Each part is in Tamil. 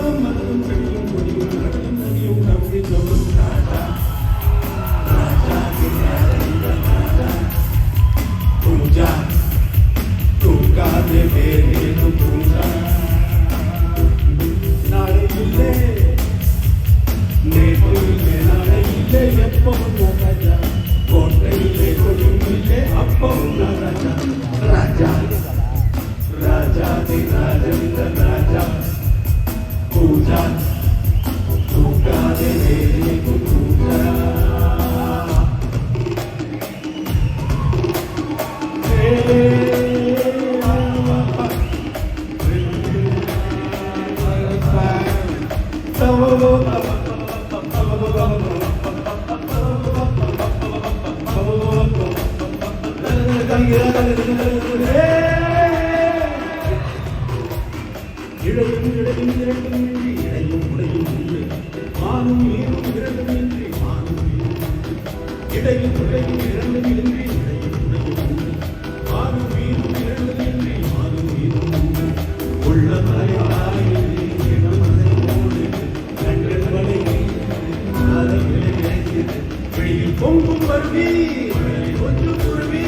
Oh, my God. இடையும் இடையும் இரண்டுமின்றி இடையும் உடையும் இல்லை மானும் ஈரும் இரண்டுமின்றி மானும் இடையும் உடையும் இரண்டுமின்றி பொங்கும் பருவி கொஞ்சு குருவி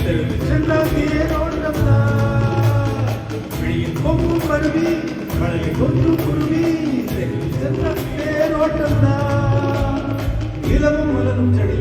செல்லாங்கியே ரோட்டம்னா விழியில் பொங்கும் பருவி மழையை கொஞ்சு குருவி செல்லாங்கியே ரோட்டம்னா இளமும் மலரும் செடி